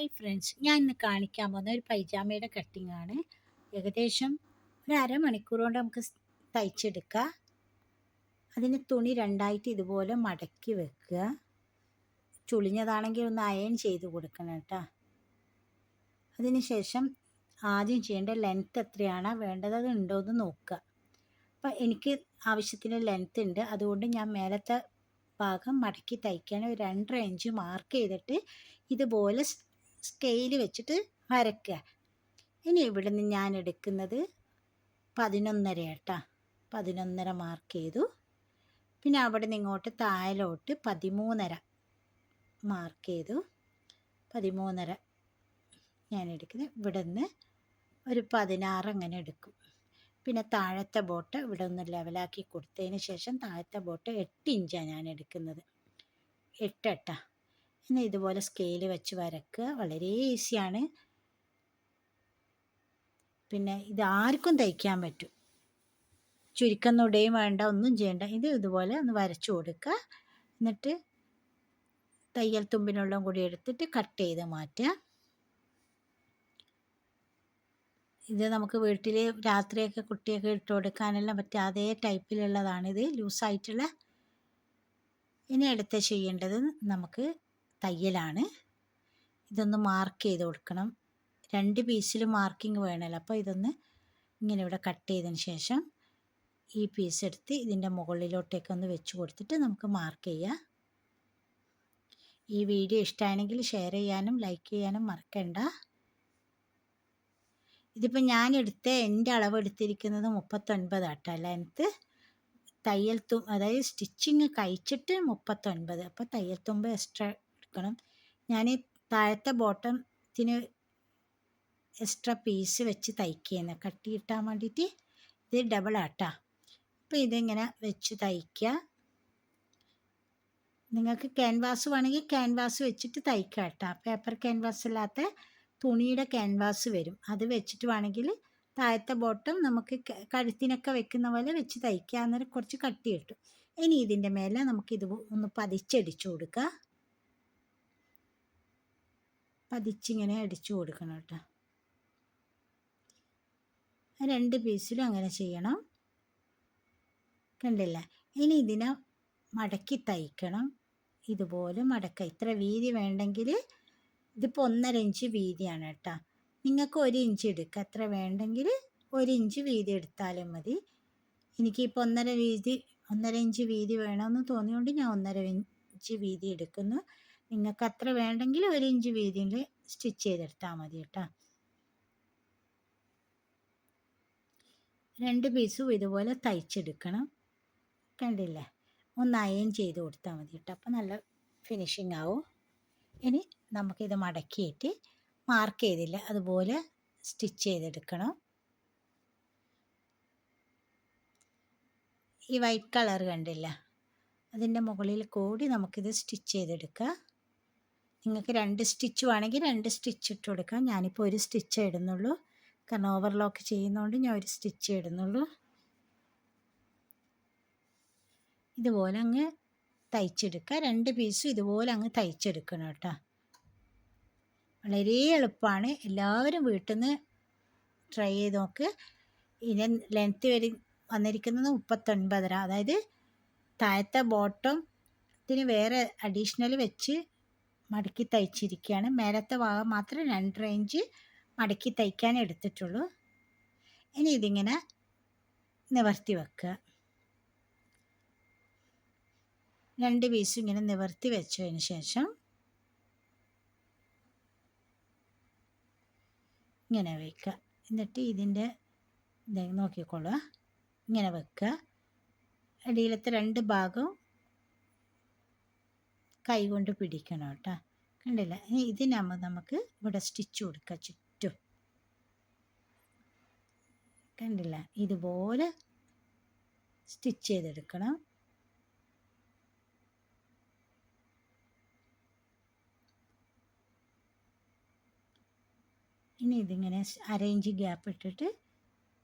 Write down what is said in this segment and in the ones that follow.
Hi friends ഞാൻ ഇന്ന് കാണിക്കാൻ പോകുന്ന ഒരു പൈജാമയുടെ കട്ടിംഗ് ആണ്. ഏകദേശം ഒരു അരമണിക്കൂർ കൊണ്ട് നമുക്ക് തയ്ച്ചെടുക്കുക അതിന് തുണി രണ്ടായിട്ട് ഇതുപോലെ മടക്കി വെക്കുക. ചുളിഞ്ഞതാണെങ്കിൽ ഒന്ന് അയൺ ചെയ്ത് കൊടുക്കണം കേട്ടോ. അതിന് ശേഷം ആദ്യം ചെയ്യേണ്ട ലെങ്ത്ത് എത്രയാണ് വേണ്ടത് അത് ഉണ്ടോ എന്ന് നോക്കുക. അപ്പം എനിക്ക് ആവശ്യത്തിന് ലെങ്ത്ത് ഉണ്ട്. അതുകൊണ്ട് ഞാൻ മേലത്തെ ഭാഗം മടക്കി തയ്ക്കാൻ ഒരു രണ്ടര ഇഞ്ച് മാർക്ക് ചെയ്തിട്ട് ഇതുപോലെ സ്കെയിൽ വെച്ചിട്ട് വരയ്ക്കുക. ഇനി ഇവിടെ നിന്ന് ഞാൻ എടുക്കുന്നത് പതിനൊന്നര കേട്ടോ പതിനൊന്നര മാർക്ക് ചെയ്തു. പിന്നെ അവിടെ നിന്ന് ഇങ്ങോട്ട് താഴോട്ട് പതിമൂന്നര മാർക്ക് ചെയ്തു. പതിമൂന്നര ഞാൻ എടുക്കുന്നത് ഇവിടെ നിന്ന് ഒരു പതിനാറ് അങ്ങനെ എടുക്കും. പിന്നെ താഴത്തെ ബോട്ട് ഇവിടെ ഒന്ന് ലെവലാക്കി കൊടുത്തതിന് ശേഷം താഴത്തെ ബോട്ട് എട്ട് ഇഞ്ചാണ് ഞാൻ എടുക്കുന്നത്. എട്ടെട്ട ഇനി ഇതുപോലെ സ്കെയിൽ വെച്ച് വരക്കുക വളരെ ഈസിയാണ് പിന്നെ ഇത് ആർക്കും തയ്ക്കാൻ പറ്റും. ചുരുക്കുന്നുടേയും വേണ്ട ഒന്നും ചെയ്യണ്ട. ഇത് ഇതുപോലെ ഒന്ന് വരച്ചു കൊടുക്കുക. എന്നിട്ട് തയ്യൽ തുമ്പിനുള്ളം കൂടി എടുത്തിട്ട് കട്ട് ചെയ്ത് മാറ്റുക. ഇത് നമുക്ക് വീട്ടിൽ രാത്രിയൊക്കെ കുട്ടിയൊക്കെ ഇട്ട് കൊടുക്കാനെല്ലാം പറ്റിയ അതേ ടൈപ്പിലുള്ളതാണിത് ലൂസായിട്ടുള്ള ഇനി അടുത്ത ചെയ്യേണ്ടത് നമുക്ക് തയ്യലാണ്. ഇതൊന്ന് മാർക്ക് ചെയ്ത് കൊടുക്കണം. രണ്ട് പീസിൽ മാർക്കിംഗ് വേണമല്ലോ അപ്പോൾ ഇതൊന്ന് ഇങ്ങനെ ഇവിടെ കട്ട് ചെയ്തതിന് ശേഷം ഈ പീസ് എടുത്ത് ഇതിന്റെ മുകളിലോട്ടേക്ക് ഒന്ന് വെച്ച് കൊടുത്തിട്ട് നമുക്ക് മാർക്ക് ചെയ്യാം. ഈ വീഡിയോ ഇഷ്ടമാണെങ്കിൽ ഷെയർ ചെയ്യാനും ലൈക്ക് ചെയ്യാനും മറക്കണ്ട. ഇതിപ്പോൾ ഞാൻ എടുത്ത എന്റെ അളവ് എടുത്തിരിക്കുന്നത് മുപ്പത്തൊൻപത് ആട്ടോ. ലെങ്ത്ത് തയ്യൽ തും അതായത് സ്റ്റിച്ചിങ് കഴിച്ചിട്ട് മുപ്പത്തൊൻപത്. അപ്പോൾ തയ്യൽ തുമ്പ് എക്സ്ട്രാ എടുക്കണം ഞാൻ താഴത്തെ ബോട്ടത്തിന് എക്സ്ട്രാ പീസ് വെച്ച് തയ്ക്കുന്നത് കട്ടി കിട്ടാൻ വേണ്ടിയിട്ട് ഇത് ഡബിൾ ആട്ടാ. അപ്പോൾ ഇതിങ്ങനെ വെച്ച് തയ്ക്കുക നിങ്ങൾക്ക് ക്യാൻവാസ് വേണമെങ്കിൽ ക്യാൻവാസ് വെച്ചിട്ട് തയ്ക്കാം കേട്ടോ പേപ്പർ ക്യാൻവാസ് ഇല്ലാത്ത തുണിയുടെ ക്യാൻവാസ് വരും. അത് വെച്ചിട്ട് വേണമെങ്കിൽ താഴത്തെ ബോട്ടം നമുക്ക് കഴുത്തിനൊക്കെ വെക്കുന്ന പോലെ വെച്ച് തയ്ക്കുക അന്നേരം കുറച്ച് കട്ടി കിട്ടും ഇനി ഇതിന്റെ മേലെ നമുക്കിത് ഒന്ന് പതിച്ചടിച്ചു കൊടുക്കുക പതിച്ചിങ്ങനെ അടിച്ചു കൊടുക്കണം കേട്ടോ. രണ്ട് പീസിലും അങ്ങനെ ചെയ്യണം. കണ്ടില്ല? ഇനി ഇതിനെ മടക്കി തയ്ക്കണം. ഇതുപോലെ മടക്കുക ഇത്ര വീതി വേണ്ടെങ്കിൽ ഇതിപ്പോൾ ഒന്നര ഇഞ്ച് വീതിയാണ് കേട്ടോ. നിങ്ങൾക്ക് ഒരു ഇഞ്ച് എടുക്കുക എത്ര വേണ്ടെങ്കിൽ ഒരു ഇഞ്ച് വീതി എടുത്താലും മതി. എനിക്കിപ്പോൾ ഒന്നര വീതി ഒന്നര ഇഞ്ച് വീതി വേണമെന്ന് തോന്നിയോണ്ട് ഞാൻ ഒന്നര ഇഞ്ച് വീതി എടുക്കുന്നു. നിങ്ങൾക്ക് അത്ര വേണ്ടെങ്കിൽ ഒരു ഇഞ്ച് വീതിയിൽ സ്റ്റിച്ച് ചെയ്തെടുത്താൽ മതി കേട്ടോ. രണ്ട് പീസും ഇതുപോലെ തയ്ച്ചെടുക്കണം. കണ്ടില്ലേ? ഒന്ന് അയൺ ചെയ്ത് കൊടുത്താൽ മതി കേട്ടോ. അപ്പോൾ നല്ല ഫിനിഷിങ് ആവും. ഇനി നമുക്കിത് മടക്കിയിട്ട് മാർക്ക് ചെയ്തില്ല. അതുപോലെ സ്റ്റിച്ച് ചെയ്തെടുക്കണം. ഈ വൈറ്റ് കളർ കണ്ടില്ല? അതിന്റെ മുകളിൽ കൂടി നമുക്കിത് സ്റ്റിച്ച് ചെയ്തെടുക്കുക നിങ്ങൾക്ക് രണ്ട് സ്റ്റിച്ച് വേണമെങ്കിൽ രണ്ട് സ്റ്റിച്ച് ഇട്ട് കൊടുക്കാം. ഞാനിപ്പോൾ ഒരു സ്റ്റിച്ച് ഇടുന്നുള്ളൂ. കാരണം ഓവർലോക്ക് ചെയ്യുന്നതുകൊണ്ട് ഞാൻ ഒരു സ്റ്റിച്ച് ഇടുന്നുള്ളൂ. ഇതുപോലെ അങ്ങ് തയ്ച്ചെടുക്കുക. രണ്ട് പീസും ഇതുപോലെ അങ്ങ് തയ്ച്ചെടുക്കണം കേട്ടോ. വളരെ എളുപ്പമാണ്. എല്ലാവരും വീട്ടിൽ നിന്ന് ട്രൈ ചെയ്ത് നോക്ക്. ഇതിന് ലെങ്ത്ത് വരി വന്നിരിക്കുന്നത് മുപ്പത്തൊൻപതര. അതായത് താഴത്തെ ബോട്ടം ഇതിന് വേറെ അഡീഷണൽ വെച്ച് മടക്കി തയ്ച്ചിരിക്കുകയാണ് മേലത്തെ ഭാഗം മാത്രം രണ്ട് ഇഞ്ച് മടക്കി തയ്ക്കാൻ എടുത്തിട്ടുള്ളൂ. ഇനി ഇതിങ്ങനെ നിവർത്തി വെക്കുക. രണ്ട് പീസ് ഇങ്ങനെ നിവർത്തി വെച്ചതിന് ശേഷം ഇങ്ങനെ വയ്ക്കുക എന്നിട്ട് ഇതിന്റെ നോക്കിക്കൊള്ളുക ഇങ്ങനെ വെക്കുക. അടിയിലത്തെ രണ്ട് ഭാഗവും കൈ കൊണ്ട് പിടിക്കണം കേട്ടോ. കണ്ടില്ല? ഇതിനാകുമ്പോൾ നമുക്ക് ഇവിടെ സ്റ്റിച്ച് കൊടുക്കുക ചുറ്റും. കണ്ടില്ല? ഇതുപോലെ സ്റ്റിച്ച് ചെയ്തെടുക്കണം. ഇനി ഇതിങ്ങനെ അരയിഞ്ച് ഗ്യാപ്പ് ഇട്ടിട്ട്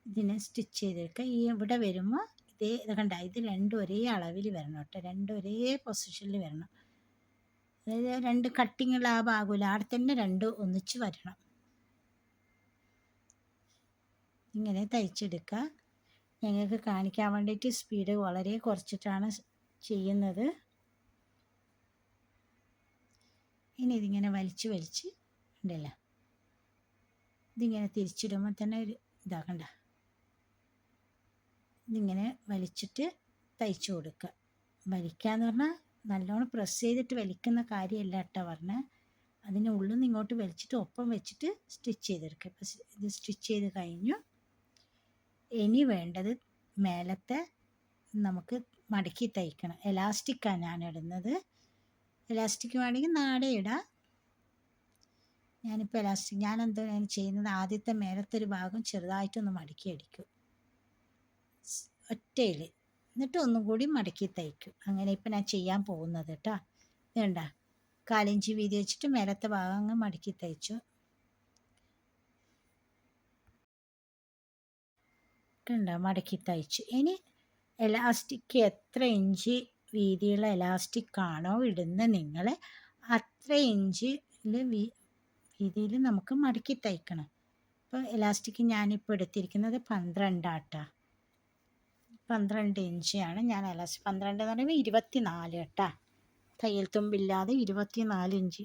ഇതിനെ സ്റ്റിച്ച് ചെയ്തെടുക്കുക. ഈ ഇവിടെ വരുമ്പോൾ ഇതേ ഇത് കണ്ട? ഇത് രണ്ടും ഒരേ അളവിൽ വരണം കേട്ടോ. രണ്ടും ഒരേ പൊസിഷനിൽ വരണം. അതായത് രണ്ട് കട്ടിങ്ങുള്ള ആ ഭാഗമില്ല. അവിടെ തന്നെ രണ്ട് ഒന്നിച്ച് വരണം. ഇങ്ങനെ തയ്ച്ചെടുക്കുക. ഞങ്ങൾക്ക് കാണിക്കാൻ വേണ്ടിയിട്ട് സ്പീഡ് വളരെ കുറച്ചിട്ടാണ് ചെയ്യുന്നത്. ഇനി ഇതിങ്ങനെ വലിച്ച് വലിച്ച് ഉണ്ടല്ലോ. ഇതിങ്ങനെ തിരിച്ചിടുമ്പോൾ തന്നെ ഒരു ഇതാക്കണ്ട. ഇതിങ്ങനെ വലിച്ചിട്ട് തയ്ച്ചു കൊടുക്കുക. വലിക്കുക എന്ന് പറഞ്ഞാൽ നല്ലോണം പ്രസ് ചെയ്തിട്ട് വലിക്കുന്ന കാര്യമല്ല കേട്ടോ പറഞ്ഞാൽ അതിന്റെ ഉള്ളിൽ നിന്ന് ഇങ്ങോട്ട് വലിച്ചിട്ട് ഒപ്പം വെച്ചിട്ട് സ്റ്റിച്ച് ചെയ്തെടുക്കുക. ഇപ്പം ഇത് സ്റ്റിച്ച് ചെയ്ത് കഴിഞ്ഞു. ഇനി വേണ്ടത് മേലത്തെ നമുക്ക് മടക്കി തയ്ക്കണം. എലാസ്റ്റിക്കാണ് ഞാൻ ഇടുന്നത്. എലാസ്റ്റിക് വേണമെങ്കിൽ നാടെ ഇടാം. ഞാനിപ്പോൾ എലാസ്റ്റിക് ഞാൻ എന്താ ചെയ്യുന്നത്? ആദ്യത്തെ മേലത്തെ ഒരു ഭാഗം ചെറുതായിട്ടൊന്ന് മടക്കി അടിക്കും. ഒറ്റയിൽ എന്നിട്ട് ഒന്നും കൂടി മടക്കി തയ്ക്കും. അങ്ങനെ ഇപ്പം ഞാൻ ചെയ്യാൻ പോകുന്നത് കേട്ടോ വേണ്ട കാലിഞ്ചി വീതി വെച്ചിട്ട് മേലത്തെ ഭാഗം അങ്ങ് മടക്കി തയ്ച്ചു. കണ്ട മടക്കി തയ്ച്ചു. ഇനി എലാസ്റ്റിക് എത്ര ഇഞ്ച് വീതിയുള്ള എലാസ്റ്റിക് ആണോ ഇടുന്ന നിങ്ങൾ അത്ര ഇഞ്ചിൽ വീതിയിൽ നമുക്ക് മടക്കി തയ്ക്കണം. ഇപ്പോൾ എലാസ്റ്റിക് ഞാനിപ്പോൾ എടുത്തിരിക്കുന്നത് പന്ത്രണ്ടാട്ടാ. പന്ത്രണ്ട് ഇഞ്ചാണ് ഞാൻ എലാസ് പന്ത്രണ്ട് എന്ന് പറയുമ്പോൾ ഇരുപത്തി നാല് കേട്ടാ. തയ്യൽ തുമ്പില്ലാതെ ഇരുപത്തി നാല് ഇഞ്ച്.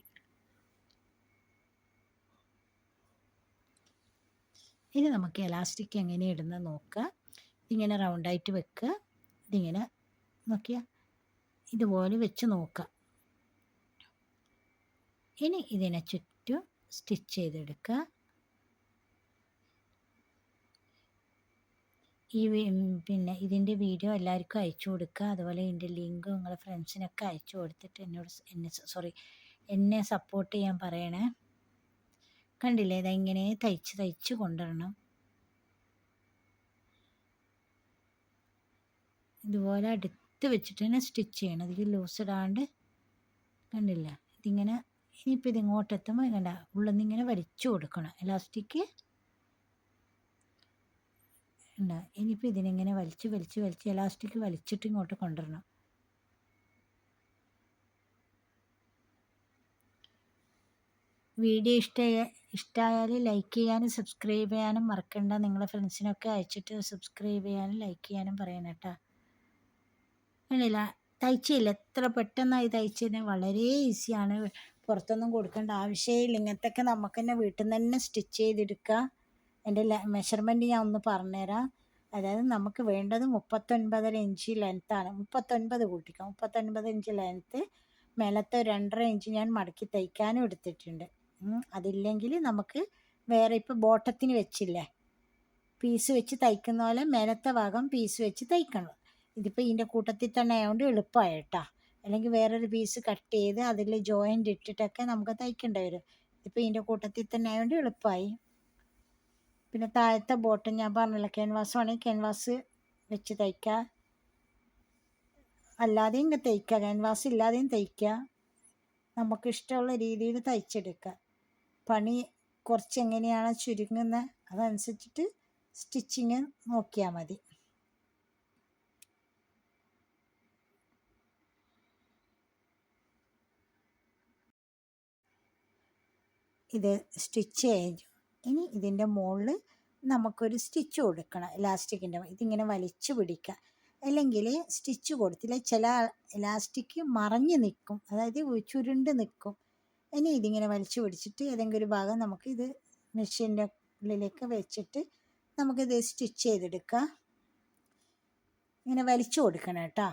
ഇനി നമുക്ക് എലാസ്റ്റിക് എങ്ങനെ ഇടുന്നത് നോക്കുക ഇതിങ്ങനെ റൗണ്ടായിട്ട് വെക്കുക ഇതിങ്ങനെ നോക്കിയാൽ ഇതുപോലെ വെച്ച് നോക്കുക ഇനി ഇതിനെ ചുറ്റും സ്റ്റിച്ച് ചെയ്തെടുക്കുക ഈ പിന്നെ ഇതിന്റെ വീഡിയോ എല്ലാവർക്കും അയച്ചു കൊടുക്കുക. അതുപോലെ ഇതിന്റെ ലിങ്ക് നിങ്ങളുടെ ഫ്രണ്ട്സിനൊക്കെ അയച്ചു കൊടുത്തിട്ട് എന്നോട് എന്നെ സോറി എന്നെ സപ്പോർട്ട് ചെയ്യാൻ പറയണേ. കണ്ടില്ലേ? ഇതെങ്ങനെ തയ്ച്ച് തയ്ച്ച് കൊണ്ടുവരണം. ഇതുപോലെ അടുത്ത് വെച്ചിട്ട് തന്നെ സ്റ്റിച്ച് ചെയ്യണം. ഇതിൽ ലൂസ് ഇടാണ്ട് കണ്ടില്ല? ഇതിങ്ങനെ ഇനിയിപ്പോൾ ഇത് ഇങ്ങോട്ടെത്തുമ്പോൾ കണ്ട ഉള്ളിൽ നിന്ന് ഇങ്ങനെ വലിച്ചു കൊടുക്കണം. എലാസ്റ്റിക് ഉണ്ട് ഇനിയിപ്പോൾ ഇതിനിങ്ങനെ വലിച്ച് വലിച്ച് വലിച്ച് എലാസ്റ്റിക് വലിച്ചിട്ട് ഇങ്ങോട്ട് കൊണ്ടുവരണം. വീഡിയോ ഇഷ്ടമായ ഇഷ്ടമായാൽ ലൈക്ക് ചെയ്യാനും സബ്സ്ക്രൈബ് ചെയ്യാനും മറക്കണ്ട. നിങ്ങളെ ഫ്രണ്ട്സിനൊക്കെ അയച്ചിട്ട് സബ്സ്ക്രൈബ് ചെയ്യാനും ലൈക്ക് ചെയ്യാനും പറയണം കേട്ടോ. വേണില്ല തയ്ച്ചില്ല എത്ര പെട്ടെന്നായി തയ്ച്ചതിന് വളരെ ഈസിയാണ് പുറത്തൊന്നും കൊടുക്കേണ്ട ആവശ്യമില്ല ഇങ്ങനത്തെയൊക്കെ നമുക്ക് തന്നെ വീട്ടിൽ നിന്ന് തന്നെ സ്റ്റിച്ച് ചെയ്തെടുക്കുക എന്റെ മെഷർമെന്റ് ഞാൻ ഒന്ന് പറഞ്ഞുതരാം. അതായത് നമുക്ക് വേണ്ടത് മുപ്പത്തൊൻപതര ഇഞ്ച് ലെങ്ത്താണ് മുപ്പത്തൊൻപത് കൂട്ടിക്കാം. മുപ്പത്തൊൻപത് ഇഞ്ച് ലെങ്ത്ത് മേലത്തെ രണ്ടര ഇഞ്ച് ഞാൻ മടക്കി തയ്ക്കാനും എടുത്തിട്ടുണ്ട്. അതില്ലെങ്കിൽ നമുക്ക് വേറെ ഇപ്പോൾ ബോട്ടത്തിന് വെച്ചില്ലേ? പീസ് വെച്ച് തയ്ക്കുന്ന പോലെ മേലത്തെ ഭാഗം പീസ് വെച്ച് തയ്ക്കണം. ഇതിപ്പോൾ ഇതിന്റെ കൂട്ടത്തിൽ തന്നെ ആയതുകൊണ്ട് എളുപ്പമായി കേട്ടോ. അല്ലെങ്കിൽ വേറൊരു പീസ് കട്ട് ചെയ്ത് അതിൽ ജോയിന്റ് ഇട്ടിട്ടൊക്കെ നമുക്ക് തയ്ക്കേണ്ടി വരും. ഇപ്പോൾ ഇതിന്റെ കൂട്ടത്തിൽ തന്നെ ആയതുകൊണ്ട് എളുപ്പമായി. പിന്നെ താഴത്തെ ബോട്ടം ഞാൻ പറഞ്ഞല്ലോ ക്യാൻവാസ് വേണമെങ്കിൽ ക്യാൻവാസ് വെച്ച് തയ്ക്കുക അല്ലാതെയും തയ്ക്കുക ക്യാൻവാസ് ഇല്ലാതെയും തയ്ക്കുക നമുക്ക് ഇഷ്ടമുള്ള രീതിയിൽ തയ്ച്ചെടുക്കുക പണി കുറച്ച് എങ്ങനെയാണ് ചുരുങ്ങുന്നത് അതനുസരിച്ചിട്ട് സ്റ്റിച്ചിങ് നോക്കിയാൽ മതി. ഇത് സ്റ്റിച്ച് ചെയ്തു ഇനി ഇതിന്റെ മുകളിൽ നമുക്കൊരു സ്റ്റിച്ച് കൊടുക്കണം ഇലാസ്റ്റിക്കിന്റെ ഇതിങ്ങനെ വലിച്ചു പിടിക്കുക. അല്ലെങ്കിൽ സ്റ്റിച്ച് കൊടുത്തില്ല ചില ഇലാസ്റ്റിക് മറഞ്ഞ് നിൽക്കും അതായത് ചുരുണ്ട് നിൽക്കും. ഇനി ഇതിങ്ങനെ വലിച്ചു പിടിച്ചിട്ട് ഏതെങ്കിലും ഒരു ഭാഗം നമുക്ക് ഇത് മെഷീന്റെ ഉള്ളിലേക്ക് വെച്ചിട്ട് നമുക്കിത് സ്റ്റിച്ച് ചെയ്തെടുക്കാം ഇങ്ങനെ വലിച്ചു കൊടുക്കണം കേട്ടോ.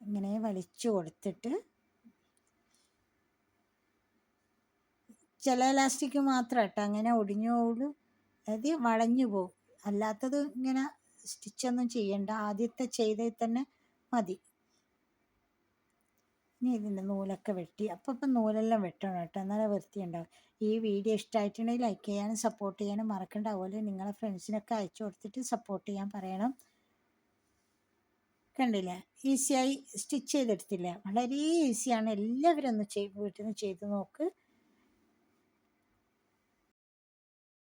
ഇങ്ങനെ വലിച്ചു കൊടുത്തിട്ട് ചില ഇലാസ്റ്റിക് മാത്രം കേട്ടോ അങ്ങനെ ഒടിഞ്ഞു പോകുള്ളൂ അതായത് വളഞ്ഞു പോകും അല്ലാത്തത് ഇങ്ങനെ സ്റ്റിച്ചൊന്നും ചെയ്യണ്ട. ആദ്യത്തെ ചെയ്തേ തന്നെ മതി. ഇനി ഇതിന്റെ നൂലൊക്കെ വെട്ടി. അപ്പം ഇപ്പം നൂലെല്ലാം വെട്ടണം കേട്ടോ. എന്നാലേ വൃത്തി ഉണ്ടാവും ഈ വീഡിയോ ഇഷ്ടമായിട്ടുണ്ടെങ്കിൽ ലൈക്ക് ചെയ്യാനും സപ്പോർട്ട് ചെയ്യാനും മറക്കണ്ട. അതുപോലെ നിങ്ങളെ ഫ്രണ്ട്സിനൊക്കെ അയച്ചു കൊടുത്തിട്ട് സപ്പോർട്ട് ചെയ്യാൻ പറയണം. കണ്ടില്ലേ? ഈസിയായി സ്റ്റിച്ച് ചെയ്തെടുത്തില്ല? വളരെ ഈസിയാണ്. എല്ലാവരും ഒന്ന് വീട്ടിൽ നിന്ന് ചെയ്ത് നോക്ക്.